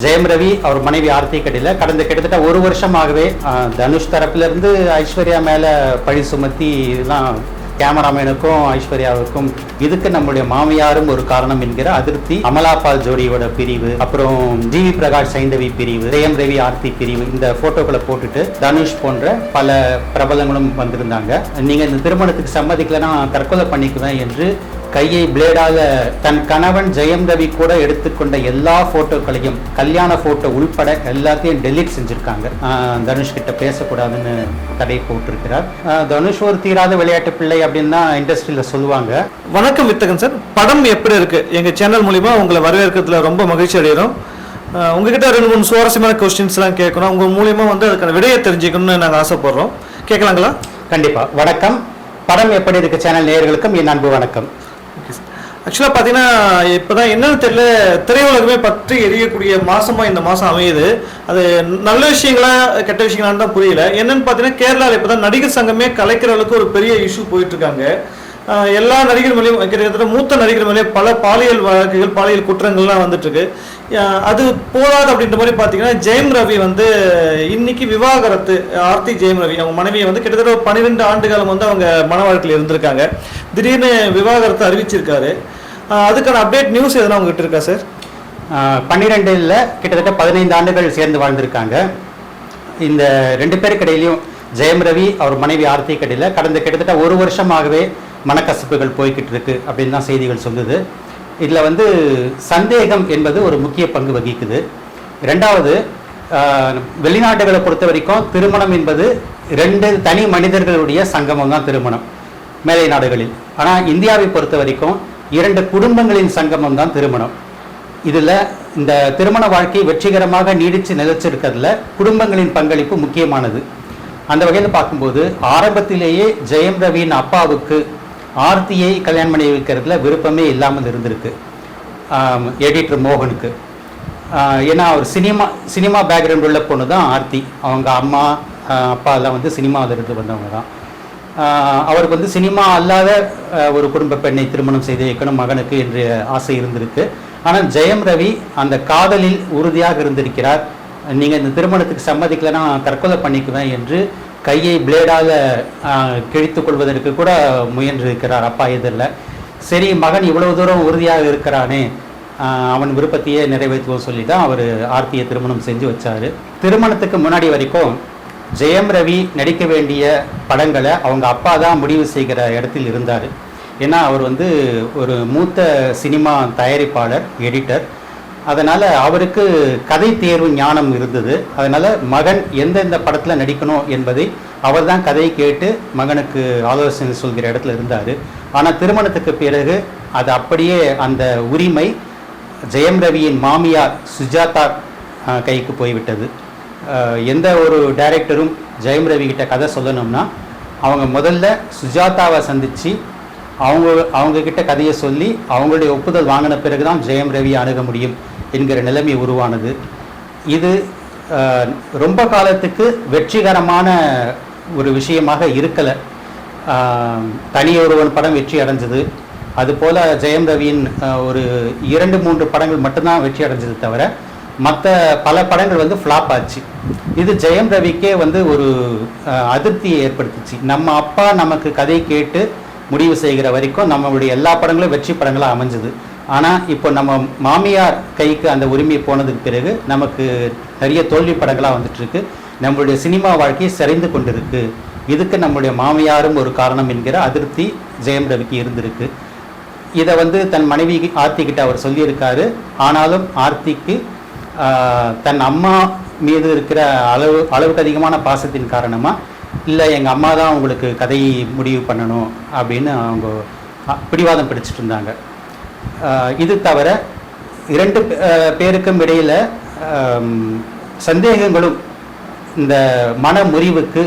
ஜெயம் ரவி அவர் மனைவி ஆர்த்தி கடையில் கடந்த கிட்டத்தட்ட ஒரு வருஷமாகவே தனுஷ் தரப்பிலிருந்து ஐஸ்வர்யா மேலே பழி சுமத்தி இதெல்லாம் கேமராமேனுக்கும் ஐஸ்வர்யாவுக்கும் இதுக்கு நம்முடைய மாமியாரும் ஒரு காரணம் என்கிற அதிருப்தி. அமலாபால் ஜோடியோட பிரிவு அப்புறம் ஜிவி பிரகாஷ் சைந்தவி பிரிவு ஜெயம் ரவி ஆர்த்தி பிரிவு இந்த போட்டோக்களை போட்டுட்டு தனுஷ் போன்ற பல பிரபலங்களும் வந்திருந்தாங்க. நீங்க இந்த திருமணத்துக்கு சம்மதிக்கலைன்னா நான் தற்கொலை பண்ணிக்குவேன் என்று கையை பிளேடால தன் கணவன் ஜெயம் ரவி கூட எடுத்துக்கொண்ட எல்லா போட்டோக்களையும் கல்யாண போட்டோ உள்பட எல்லாத்தையும் டெலீட் செஞ்சிருக்காங்க. தனுஷ் கிட்ட பேசக்கூடாதுன்னு தடை போட்டிருக்கிறார். தனுஷ் ஒரு தீராத விளையாட்டு பிள்ளை அப்படின்னு தான் இண்டஸ்ட்ரியில சொல்லுவாங்க. வணக்கம் வித்தகன் சார். படம் எப்படி இருக்கு? எங்க சேனல் மூலியமா உங்களை வரவேற்கிறதுல ரொம்ப மகிழ்ச்சி அடைகிறோம். உங்ககிட்ட ரெண்டு மூணு சுவாரஸ்யமான கொஸ்டின்ஸ்லாம் கேட்கணும். உங்க மூலியமா வந்து அதுக்கான விடையை தெரிஞ்சுக்கணும்னு நாங்கள் ஆசைப்படுறோம். கேட்கலாங்களா? கண்டிப்பா. வணக்கம். படம் எப்படி இருக்கு? சேனல் நேயர்களுக்கும் என் அன்பு வணக்கம். ஆக்சுவலாக பார்த்தீங்கன்னா இப்போதான் என்னன்னு தெரியல திரையுலகமே பற்றி எரியக்கூடிய மாசமா இந்த மாதம் அமையுது. அது நல்ல விஷயங்களா கெட்ட விஷயங்களான்னு தான் புரியல. என்னன்னு பார்த்தீங்கன்னா கேரளாவில் இப்போ தான் நடிகர் சங்கமே கலைக்கிற அளவுக்கு ஒரு பெரிய இஷ்யூ போயிட்டு இருக்காங்க. எல்லா நடிகர் மேலேயும் கிட்டத்தட்ட மூத்த நடிகர் மேலேயும் பல பாலியல் வழக்குகள் பாலியல் குற்றங்கள்லாம் வந்துட்டுருக்கு. அது போதாது அப்படின்ற மாதிரி பார்த்தீங்கன்னா ஜெயம் ரவி வந்து இன்னைக்கு விவாகரத்து ஆர்த்தி ஜெயம் ரவி. அவங்க மனைவியை வந்து கிட்டத்தட்ட ஒரு பன்னிரெண்டு ஆண்டு காலம் வந்து அவங்க மன வாழ்க்கையில் இருந்திருக்காங்க. திடீர்னு விவாகரத்து அறிவிச்சிருக்காரு. அதுக்கான அப்டேட் நியூஸ் எதனா உங்ககிட்ட இருக்கா சார் பன்னிரெண்டுல கிட்டத்தட்ட பதினைந்து ஆண்டுகள் சேர்ந்து வாழ்ந்திருக்காங்க. இந்த ரெண்டு பேருக்கு இடையிலையும் ஜெயம் ரவி அவர் மனைவி ஆர்த்தி கடையில் கடந்த கிட்டத்தட்ட ஒரு வருஷமாகவே மனக்கசப்புகள் போய்கிட்டு இருக்கு அப்படின்னு தான் செய்திகள் சொல்லுது. இதில் வந்து சந்தேகம் என்பது ஒரு முக்கிய பங்கு வகிக்குது. ரெண்டாவது வெளிநாடுகளை பொறுத்த வரைக்கும் திருமணம் என்பது ரெண்டு தனி மனிதர்களுடைய சங்கமம் தான் திருமணம் மேலை நாடுகளில். ஆனால் இந்தியாவை பொறுத்த வரைக்கும் இரண்டு குடும்பங்களின் சங்கமம் தான் திருமணம். இதில் இந்த திருமண வாழ்க்கை வெற்றிகரமாக நீடித்து நிலைச்சிருக்கிறதுல குடும்பங்களின் பங்களிப்பு முக்கியமானது. அந்த வகையில் பார்க்கும்போது ஆரம்பத்திலேயே ஜெயம் ரவியின் அப்பாவுக்கு ஆர்த்தியை கல்யாணம் பண்ணி வைக்கிறதுல விருப்பமே இல்லாமல் இருந்திருக்கு. எடிட்டர் மோகனுக்கு. ஏன்னா அவர் சினிமா சினிமா பேக்ரவுண்ட் உள்ள பொண்ணு தான் ஆர்த்தி. அவங்க அம்மா அப்பா எல்லாம் வந்து சினிமாவில் இருந்து வந்தவங்க தான். அவருக்கு வந்து சினிமா அல்லாத ஒரு குடும்ப பெண்ணை திருமணம் செய்து வைக்கணும் மகனுக்கு என்று ஆசை இருந்திருக்கு. ஆனால் ஜெயம் ரவி அந்த காதலில் உறுதியாக இருந்திருக்கிறார். நீங்கள் இந்த திருமணத்துக்கு சம்மதிக்கலைன்னா நான் தற்கொலை பண்ணிக்குவேன் என்று கையை பிளேடாக கிழித்து கொள்வதற்கு கூட முயன்றிருக்கிறார் அப்பா எதிரில். சரி மகன் இவ்வளவு தூரம் உறுதியாக இருக்கிறானே. அவன் விருப்பத்தையே நிறைவேற்றுவோம் சொல்லி தான் அவர் ஆர்த்தியை திருமணம் செஞ்சு வச்சார். திருமணத்துக்கு முன்னாடி வரைக்கும் ஜெயம் ரவி நடிக்க வேண்டிய படங்களை அவங்க அப்பா தான் முடிவு செய்கிற இடத்தில் இருந்தார். ஏன்னா அவர் வந்து ஒரு மூத்த சினிமா தயாரிப்பாளர் எடிட்டர். அதனால் அவருக்கு கதை தேர்வு ஞானம் இருந்தது. அதனால் மகன் எந்தெந்த படத்தில் நடிக்கணும் என்பதை அவர் தான் கதையை கேட்டு மகனுக்கு ஆலோசனை சொல்கிற இடத்துல இருந்தார். ஆனால் திருமணத்துக்கு பிறகு அது அப்படியே அந்த உரிமை ஜெயம் ரவியின் மாமியார் சுஜாதா கைக்கு போய்விட்டது. எந்த ஒரு டைரக்டரும் ஜெயம் ரவி கிட்ட கதை சொல்லணும்னா அவங்க முதல்ல சுஜாதாவை சந்தித்து அவங்க அவங்கக்கிட்ட கதையை சொல்லி அவங்களுடைய ஒப்புதல் வாங்கின பிறகு தான் ஜெயம் ரவி அணுக முடியும் என்கிற நிலைமை உருவானது. இது ரொம்ப காலத்துக்கு வெற்றிகரமான ஒரு விஷயமாக இருக்கலை. தனியொருவன் ஒருவன் படம் வெற்றி அடைஞ்சது. அதுபோல் ஜெயம் ரவியின் ஒரு இரண்டு மூன்று படங்கள் மட்டும்தான் வெற்றி அடைஞ்சது தவிர மற்ற பல படங்கள் வந்து ஃப்ளாப் ஆச்சு. இது ஜெயம் ரவிக்கே வந்து ஒரு அதிருப்தியை ஏற்படுத்துச்சு. நம்ம அப்பா நமக்கு கதை கேட்டு முடிவு செய்கிற வரைக்கும் நம்மளுடைய எல்லா படங்களும் வெற்றி படங்களாக அமைஞ்சது. ஆனால் இப்போ நம்ம மாமியார் கைக்கு அந்த உரிமை போனதுக்கு பிறகு நமக்கு நிறைய தோல்வி படங்களாக வந்துட்டுருக்கு. நம்மளுடைய சினிமா வாழ்க்கையை சரிந்து கொண்டிருக்கு. இதுக்கு நம்முடைய மாமியாரும் ஒரு காரணம் என்கிற அதிருப்தி ஜெயம் ரவிக்கு இருந்திருக்கு. இதை வந்து தன் மனைவி ஆர்த்திக்கிட்ட அவர் சொல்லியிருக்காரு. ஆனாலும் ஆர்த்திக்கு தன் அம்மா மீது இருக்கிற அளவு அளவுக்கு அதிகமான பாசத்தின் காரணமாக இல்லை எங்கள் அம்மா தான் உங்களுக்கு கதையை முடிவு பண்ணணும் அப்படின்னு அவங்க பிடிவாதம் பிடிச்சிட்டு இருந்தாங்க. இது தவிர இரண்டு பேருக்கும் இடையில சந்தேகங்களும் இந்த மன முறிவுக்கு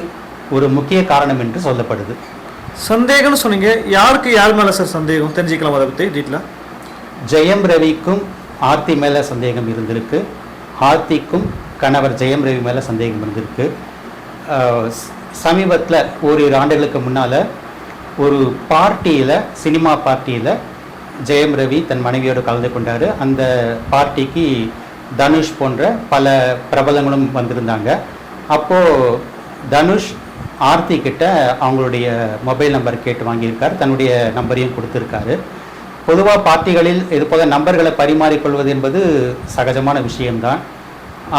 ஒரு முக்கிய காரணம் என்று சொல்லப்படுது. சந்தேகம்னு சொன்னீங்க. யாருக்கு யார் மேல சார் சந்தேகம்? தெரிஞ்சுக்கலாம் அதை பற்றி டீட்டெயிலாக ஜெயம் ரவிக்கும் ஆர்த்தி மேலே சந்தேகம் இருந்திருக்கு. ஆர்த்திக்கும் கணவர் ஜெயம் ரவி மேலே சந்தேகம் இருந்திருக்கு. சமீபத்தில் ஓரிரு ஆண்டுகளுக்கு முன்னால் ஒரு பார்ட்டியில் சினிமா பார்ட்டியில் ஜெயம் ரவி தன் மனைவியோடு கலந்து கொண்டார். அந்த பார்ட்டிக்கு தனுஷ் போன்ற பல பிரபலங்களும் வந்திருந்தாங்க. அப்போது தனுஷ் ஆர்த்தி கிட்ட அவங்களுடைய மொபைல் நம்பர் கேட்டு வாங்கியிருக்கார். தன்னுடைய நம்பரையும் கொடுத்துருக்காரு. பொதுவாக பார்ட்டிகளில் இது போல நம்பர்களை பரிமாறிக்கொள்வது என்பது சகஜமான விஷயம்தான்.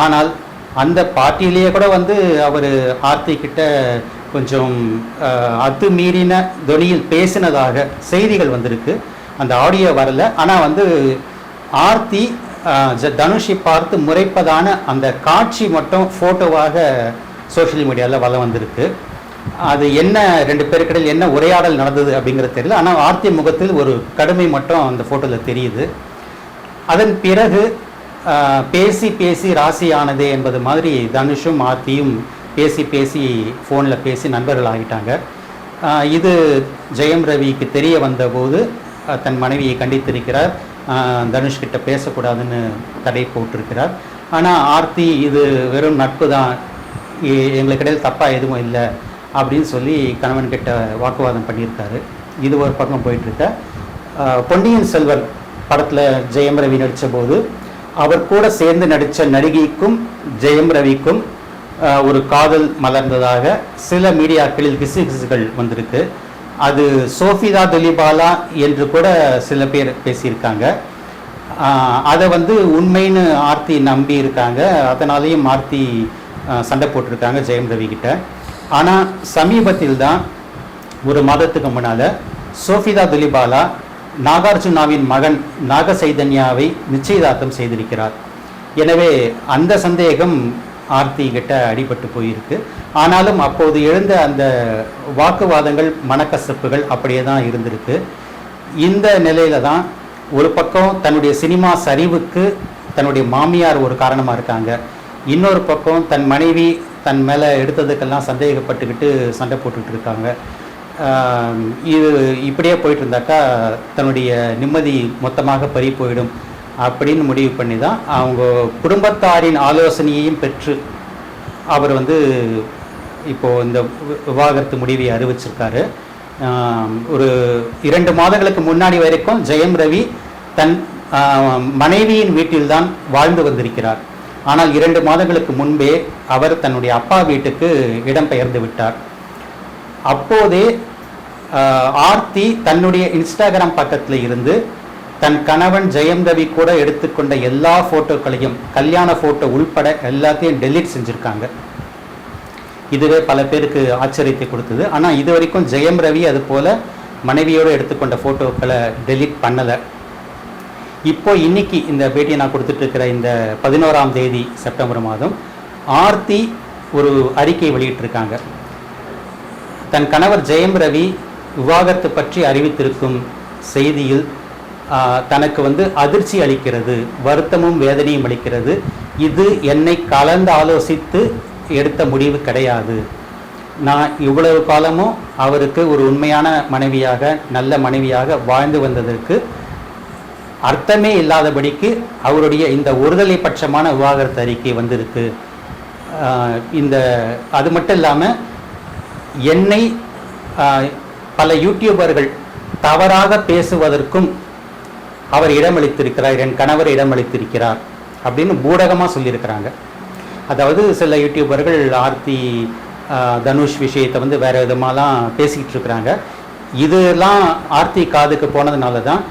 ஆனால் அந்த பார்ட்டியிலேயே கூட வந்து அவர் ஆர்த்தி கிட்ட கொஞ்சம் அது அத்துமீறின தொனியில் பேசினதாக செய்திகள் வந்திருக்கு. அந்த ஆடியோ வரல. ஆனால் வந்து ஆர்த்தி ஜ- தனுஷை பார்த்து முறைப்பதான அந்த காட்சி மட்டும் ஃபோட்டோவாக சோஷியல் மீடியாவில் வளம் வந்திருக்கு. அது என்ன ரெண்டு பேருக்கிடையில் என்ன உரையாடல் நடந்தது அப்படிங்கிறது தெரியல. ஆனால் ஆர்த்தி முகத்தில் ஒரு கடுமை மட்டும் அந்த ஃபோட்டோவில் தெரியுது. அதன் பிறகு பேசி பேசி ராசி ஆனதே என்பது மாதிரி தனுஷும் ஆர்த்தியும் பேசி பேசி ஃபோனில் பேசி நண்பர்கள் ஆகிட்டாங்க இது ஜெயம் ரவிக்கு தெரிய வந்தபோது தன் மனைவியை கண்டித்திருக்கிறார். தனுஷ்கிட்ட தனுஷ் பேசக்கூடாதுன்னு தடை போட்டிருக்கிறார். ஆனால் ஆர்த்தி இது வெறும் நட்பு தான். எ- எங்களுக்கு இடையில் தப்பாக எதுவும் இல்லை அப்படின்னு சொல்லி கணவன் கிட்ட வாக்குவாதம் பண்ணியிருக்காரு. இது ஒரு பக்கம் போயிட்டுருக்க பொன்னியின் செல்வர் படத்தில் ஜெயம் ரவி நடித்த போது அவர் கூட சேர்ந்து நடித்த நடிகைக்கும் ஜெயம் ரவிக்கும் ஒரு காதல் மலர்ந்ததாக சில மீடியாக்களில் கிசு கிசுகள் வந்திருக்கு. அது சோஃபிதா துலிபாலா என்று கூட சில பேர் பேசியிருக்காங்க. அதை வந்து உண்மைன்னு ஆர்த்தி நம்பி இருக்காங்க. அதனாலேயும் ஆர்த்தி சண்டை போட்டிருக்காங்க ஜெயம் ரவி கிட்ட. ஆனால் சமீபத்தில் தான் ஒரு மாதத்துக்கு முன்னால் சோஃபிதா துலிபாலா நாகார்ஜுனாவின் மகன் நாக சைதன்யாவை நிச்சயதார்த்தம் செய்திருக்கிறார். எனவே அந்த சந்தேகம் ஆர்த்தி கிட்ட அடிபட்டு போயிருக்கு. ஆனாலும் அப்போது எழுந்த அந்த வாக்குவாதங்கள் மனக்கசப்புகள் அப்படியே தான் இருந்திருக்கு. இந்த நிலையில தான் ஒரு பக்கம் தன்னுடைய சினிமா சரிவுக்கு தன்னுடைய மாமியார் ஒரு காரணமாக இருக்காங்க. இன்னொரு பக்கம் தன் மனைவி தன் மேலே எடுத்ததுக்கெல்லாம் சந்தேகப்பட்டுக்கிட்டு சண்டை போட்டுக்கிட்டு இருக்காங்க. இது இப்படியே போயிட்டு இருந்தாக்கா தன்னுடைய நிம்மதி மொத்தமாக பறி போயிடும் அப்படின்னு முடிவு பண்ணி தான் அவங்க குடும்பத்தாரின் ஆலோசனையையும் பெற்று அவர் வந்து இப்போ இந்த விவாகரத்து முடிவை அறிவிச்சிருக்காரு. ஒரு இரண்டு மாதங்களுக்கு முன்னாடி வரைக்கும் ஜெயம் ரவி தன் மனைவியின் வீட்டில்தான் வாழ்ந்து வந்திருக்கிறார். ஆனால் இரண்டு மாதங்களுக்கு முன்பே அவர் தன்னுடைய அப்பா வீட்டுக்கு இடம்பெயர்ந்து விட்டார். அப்போதே ஆர்த்தி தன்னுடைய இன்ஸ்டாகிராம் பக்கத்தில் இருந்து தன் கணவன் ஜெயம் ரவி கூட எடுத்துக்கொண்ட எல்லா ஃபோட்டோக்களையும் கல்யாண ஃபோட்டோ உள்பட எல்லாத்தையும் டெலீட் செஞ்சுருக்காங்க. இதுவே பல பேருக்கு ஆச்சரியத்தை கொடுத்தது. ஆனால் இது வரைக்கும் ஜெயம் ரவி அது போல் மனைவியோடு எடுத்துக்கொண்ட ஃபோட்டோக்களை டெலீட் பண்ணலை. இப்போ இன்னைக்கு இந்த பேட்டியை நான் கொடுத்துட்ருக்கிற இந்த பதினோராம் தேதி செப்டம்பர் மாதம் ஆர்த்தி ஒரு அறிக்கை வெளியிட்டிருக்காங்க. தன் கணவர் ஜெயம் ரவி விவாகரத்து பற்றி அறிவித்திருக்கும் செய்தியில் தனக்கு வந்து அதிர்ச்சி அளிக்கிறது வருத்தமும் வேதனையும் அளிக்கிறது. இது என்னை கலந்து ஆலோசித்து எடுத்த முடிவு கிடையாது. நான் இவ்வளவு காலமும் அவருக்கு ஒரு உண்மையான மனைவியாக நல்ல மனைவியாக வாழ்ந்து வந்ததற்கு அர்த்தமே இல்லாதபடிக்கு அவருடைய இந்த ஒருதலை பட்சமான விவாகரத்து அறிக்கை வந்திருக்கு. இந்த அது மட்டும் இல்லாமல் என்னை பல யூடியூபர்கள் தவறாக பேசுவதற்கும் அவர் இடமளித்திருக்கிறார் என் கணவர் இடமளித்திருக்கிறார் அப்படின்னு பூடகமாக சொல்லியிருக்கிறாங்க. அதாவது சில யூடியூபர்கள் ஆர்த்தி தனுஷ் விஷயத்தை வந்து வேறு விதமாலாம் பேசிக்கிட்டு இருக்கிறாங்க. இதெல்லாம் ஆர்த்தி காதுக்கு போனதுனால தான்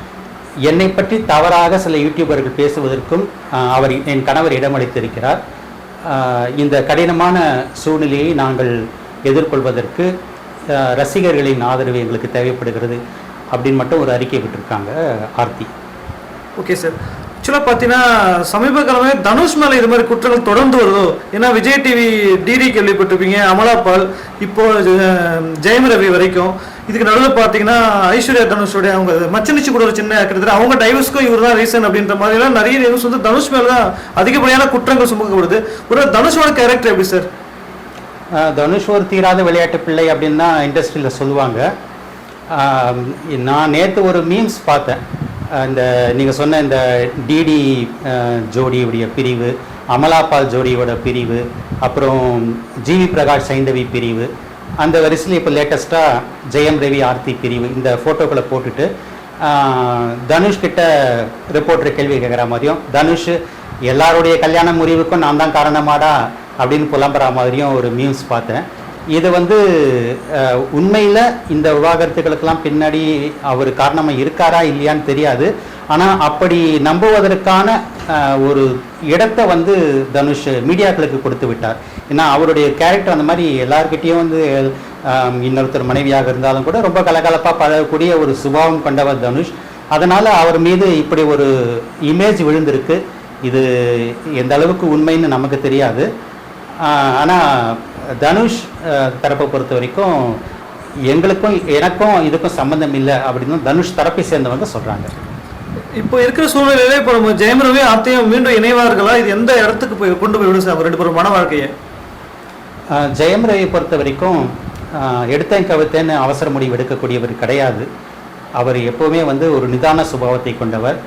என்னை பற்றி தவறாக சில யூடியூபர்கள் பேசுவதற்கும் அவர் என் கணவர் இடமளித்திருக்கிறார். இந்த கடினமான சூழ்நிலையை நாங்கள் எதிர்கொள்வதற்கு ரசிகர்களின் ஆதரவு எங்களுக்கு தேவைப்படுகிறது அப்படின்னு மட்டும் ஒரு அறிக்கை விட்டுருக்காங்க ஆர்த்தி. Okay sir. ஆக்சுவலாக பார்த்தீங்கன்னா சமீப காலமே தனுஷ் மேலே இது மாதிரி குற்றங்கள் தொடர்ந்து வருதோ? ஏன்னா விஜய் டிவி டிடி கேள்விப்பட்டிருப்பீங்க அமலா பால் இப்போ ஜெயம் ரவி வரைக்கும். இதுக்கு நடுவில் பார்த்தீங்கன்னா ஐஸ்வர்யா தனுஷோடைய அவங்க மச்சனிச்சு கூட ஒரு சின்ன கிட்டத்தட்ட அவங்க டைவர்ஸ்க்கும் இவர் தான் ரீசன் அப்படின்ற மாதிரிலாம் நிறைய நியூஸ் வந்து தனுஷ் மேலே தான் அதிகப்படியான குற்றங்கள் சுமக்கப்படுது. ஒரு தனுஷோட கேரக்டர் எப்படி சார்? தனுஷ் ஒரு தீராத விளையாட்டு பிள்ளை அப்படின்னு தான் இண்டஸ்ட்ரியில் சொல்லுவாங்க. நான் நேற்று ஒரு மீம்ஸ் பார்த்தேன். இந்த நீங்கள் சொன்ன இந்த டிடி ஜோடியுடைய பிரிவு அமலாபால் ஜோடியோட பிரிவு அப்புறம் ஜிவி பிரகாஷ் சைந்தவி பிரிவு அந்த வரிசையில் இப்போ லேட்டஸ்ட்டாக ஜெயம் ரவி ஆர்த்தி பிரிவு இந்த ஃபோட்டோக்களை போட்டுட்டு தனுஷ் கிட்ட ரிப்போர்ட்டர் கேள்வி கேட்குற மாதிரியும் தனுஷ் எல்லாருடைய கல்யாண முறிவுக்கும் நான் தான் காரணமாடா அப்படின்னு புலம்புற மாதிரியும் ஒரு நியூஸ் பார்த்தேன். இது வந்து உண்மையில் இந்த விவாகரத்துகளுக்கெல்லாம் பின்னாடி அவர் காரணமாக இருக்காரா இல்லையான்னு தெரியாது. ஆனால் அப்படி நம்புவதற்கான ஒரு இடத்தை வந்து தனுஷ் மீடியாக்களுக்கு கொடுத்து விட்டார். ஏன்னா அவருடைய கேரக்டர் அந்த மாதிரி எல்லார்கிட்டேயும் வந்து இன்னொருத்தர் மனைவியாக இருந்தாலும் கூட ரொம்ப கலகலப்பாக பழகக்கூடிய ஒரு சுபாவம் கொண்டவர் தனுஷ். அதனால் அவர் மீது இப்படி ஒரு இமேஜ் விழுந்திருக்கு. இது எந்த அளவுக்கு உண்மைன்னு நமக்கு தெரியாது. ஆனால் தனுஷ் தரப்பை பொறுத்த வரைக்கும் எங்களுக்கும் எனக்கும் இதுக்கும் சம்மந்தம் இல்லை அப்படின்னு தனுஷ் தரப்பை சேர்ந்தவங்க சொல்கிறாங்க இப்போ இருக்கிற சூழ்நிலையில இப்போ நம்ம ஜெயம் ரவி ஆர்த்தியும் மீண்டும் இணைவார்களா? இது எந்த இடத்துக்கு போய் கொண்டு போய் விடும் சார் ரெண்டு பேரும் மன வாழ்க்கையை? ஜெயம் ரவியை பொறுத்த வரைக்கும் எடுத்தேன் கவித்தேன்னு அவசர முடிவு எடுக்கக்கூடியவர் கிடையாது. அவர் எப்போவுமே வந்து ஒரு நிதான சுபாவத்தை கொண்டவர்.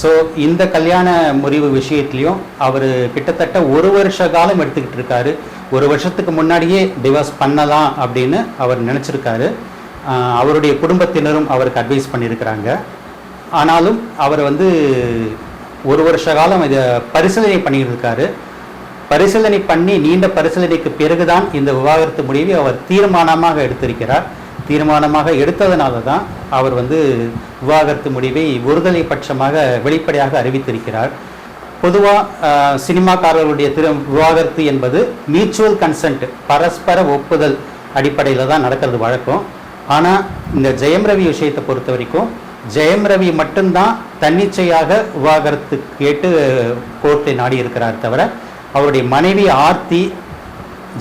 ஸோ இந்த கல்யாண முறிவு விஷயத்துலையும் அவர் கிட்டத்தட்ட ஒரு வருஷ காலம் எடுத்துக்கிட்டு இருக்காரு. ஒரு வருஷத்துக்கு முன்னாடியே டிவோர்ஸ் பண்ணலாம் அப்படின்னு அவர் நினச்சிருக்காரு. அவருடைய குடும்பத்தினரும் அவருக்கு அட்வைஸ் பண்ணியிருக்கிறாங்க. ஆனாலும் அவர் வந்து ஒரு வருஷ காலம் இதை பரிசீலனை பண்ணியிருக்காரு. பரிசீலனை பண்ணி நீண்ட பரிசீலனைக்கு பிறகுதான் இந்த விவாகரத்து முடிவை அவர் தீர்மானமாக எடுத்திருக்கிறார். தீர்மானமாக எடுத்ததனால தான் அவர் வந்து விவாகரத்து முடிவை ஒருதலை பட்சமாக வெளிப்படையாக அறிவித்திருக்கிறார். பொதுவாக சினிமாக்காரர்களுடைய திரு விவாகரத்து என்பது மியூச்சுவல் கன்சென்ட் பரஸ்பர ஒப்புதல் அடிப்படையில் தான் நடக்கிறது வழக்கம். ஆனால் இந்த ஜெயம் ரவி விஷயத்தை பொறுத்த வரைக்கும் ஜெயம் ரவி மட்டும்தான் தன்னிச்சையாக விவாகரத்து கேட்டு கோர்ட்டை நாடி இருக்கிறார் தவிர அவருடைய மனைவி ஆர்த்தி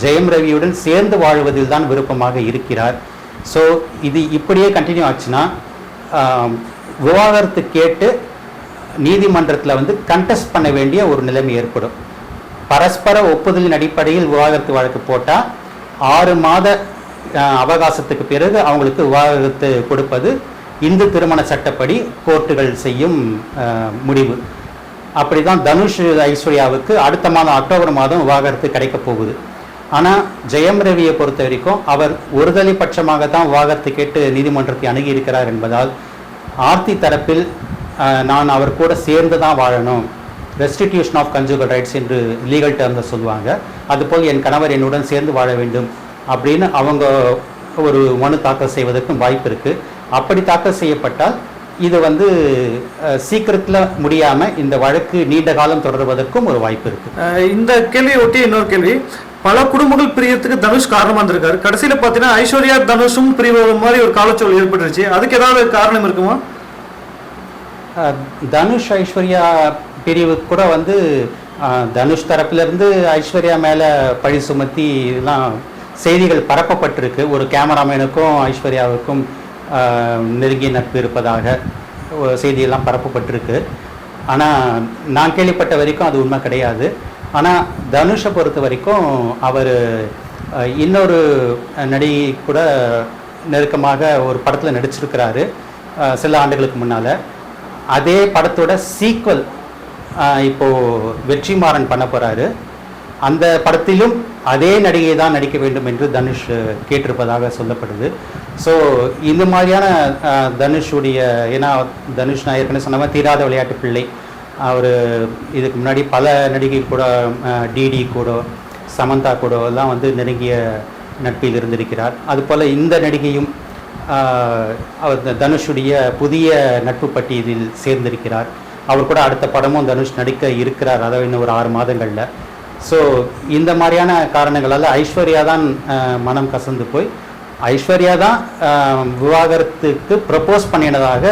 ஜெயம் ரவியுடன் சேர்ந்து வாழ்வதில் தான் விருப்பமாக இருக்கிறார். ஸோ இது இப்படியே கண்டினியூ ஆச்சுன்னா விவாகரத்து கேட்டு நீதிமன்றத்தில் வந்து கண்டெஸ்ட் பண்ண வேண்டிய ஒரு நிலைமை ஏற்படும். பரஸ்பர ஒப்புதலின் அடிப்படையில் விவாகரத்து வழக்கு போட்டால் ஆறு மாத அவகாசத்துக்கு பிறகு அவங்களுக்கு விவாகரத்து கொடுப்பது இந்து திருமண சட்டப்படி கோர்ட்டுகள் செய்யும் முடிவு. அப்படி தான் தனுஷ் ஐஸ்வர்யாவுக்கு அடுத்த மாதம் அக்டோபர் மாதம் விவாகரத்து கிடைக்கப் போகுது. ஆனால் ஜெயம் ரவியை பொறுத்த வரைக்கும் அவர் ஒருதலை பட்சமாக தான் விவாகரத்து கேட்டு நீதிமன்றத்தை அணுகியிருக்கிறார் என்பதால் ஆர்த்தி தரப்பில் நான் அவர் கூட சேர்ந்து தான் வாழணும். ரெஸ்டிடியூஷன் ஆஃப் கன்சூமர் ரைட்ஸ் என்று லீகல் டேர்மில் சொல்லுவாங்க. அதுபோல் என் கணவர் என்னுடன் சேர்ந்து வாழ வேண்டும் அப்படின்னு அவங்க ஒரு மனு தாக்கல் செய்வதற்கும் வாய்ப்பு இருக்குது அப்படி தாக்கல் செய்யப்பட்டால் இது வந்து சீக்கிரத்தில் முடியாமல் இந்த வழக்கு நீண்ட காலம் தொடர்வதற்கும் ஒரு வாய்ப்பு இருக்குது இந்த கேள்வியை ஒட்டி இன்னொரு கேள்வி. பல குடும்பங்கள் பிரியறதுக்கு தனுஷ் காரணமா இருந்திருக்காரு. கடைசியில பாத்தீங்கன்னா ஐஸ்வர்யா தனுஷும் பிரிவது மாதிரி ஒரு காலச்சொல் ஏற்பட்டுருச்சு. அதுக்கு ஏதாவது காரணம் இருக்குமா? தனுஷ் ஐஸ்வர்யா பிரிவு கூட வந்து தனுஷ் தரப்பிலிருந்து ஐஸ்வர்யா மேலே பழி சுமத்தி இதெல்லாம் செய்திகள் பரப்பப்பட்டிருக்கு. ஒரு கேமராமேனுக்கும் ஐஸ்வர்யாவுக்கும் நெருங்கிய நட்பு இருப்பதாக செய்தியெல்லாம் பரப்பப்பட்டிருக்கு. ஆனால் நான் கேள்விப்பட்ட வரைக்கும் அது உண்மை கிடையாது. ஆனால் தனுஷை பொறுத்த வரைக்கும் அவர் இன்னொரு நடிகை கூட நெருக்கமாக ஒரு படத்தில் நடிச்சிருக்கிறாரு சில ஆண்டுகளுக்கு முன்னால். அதே படத்தோட சீக்வல் இப்போது வெற்றிமாறன் பண்ண போகிறாரு அந்த படத்திலும் அதே நடிகை தான் நடிக்க வேண்டும் என்று தனுஷ் கேட்டிருப்பதாக சொல்லப்படுது. ஸோ இந்த மாதிரியான தனுஷுடைய ஏன்னா தனுஷ் நான் ஏற்கனவே சொன்ன மாதிரி தீராத விளையாட்டு பிள்ளை. அவர் இதுக்கு முன்னாடி பல நடிகை கூட டிடி கூட சமந்தா கூட எல்லாம் வந்து நெருங்கிய நட்பில் இருந்திருக்கிறார். அதுபோல் இந்த நடிகையும் அவர் தனுஷுடைய புதிய நட்பு பட்டியலில் சேர்ந்திருக்கிறார். அவர் கூட அடுத்த படமும் தனுஷ் நடிக்க இருக்கிறார். அதாவது இன்னும் ஒரு ஆறு மாதங்களில். ஸோ இந்த மாதிரியான காரணங்களால் ஐஸ்வர்யா தான் மனம் கசந்து போய் ஐஸ்வர்யா தான் விவாகரத்துக்கு ப்ரப்போஸ் பண்ணினதாக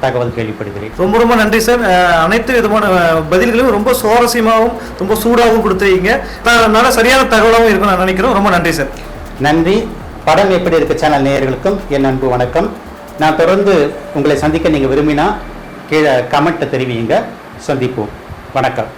தகவல் கேள்விப்படுகிறேன். ரொம்ப ரொம்ப நன்றி சார் அனைத்து விதமான அஹ், பதில்களையும் ரொம்ப சுவாரஸ்யமாகவும் ரொம்ப சூடாகவும் கொடுத்துருக்கீங்க அதனால சரியான தகவலாகவும் இருக்கும் நான் நினைக்கிறேன். ரொம்ப நன்றி சார் நன்றி. படம் எப்படி இருக்கு சேனல் நேயர்களுக்கும்? என் அன்பு வணக்கம். நான் தொடர்ந்து உங்களை சந்திக்க நீங்கள் விரும்பினா கீழே கமெண்ட்டை தெரிவிங்க சந்திப்போம். வணக்கம்.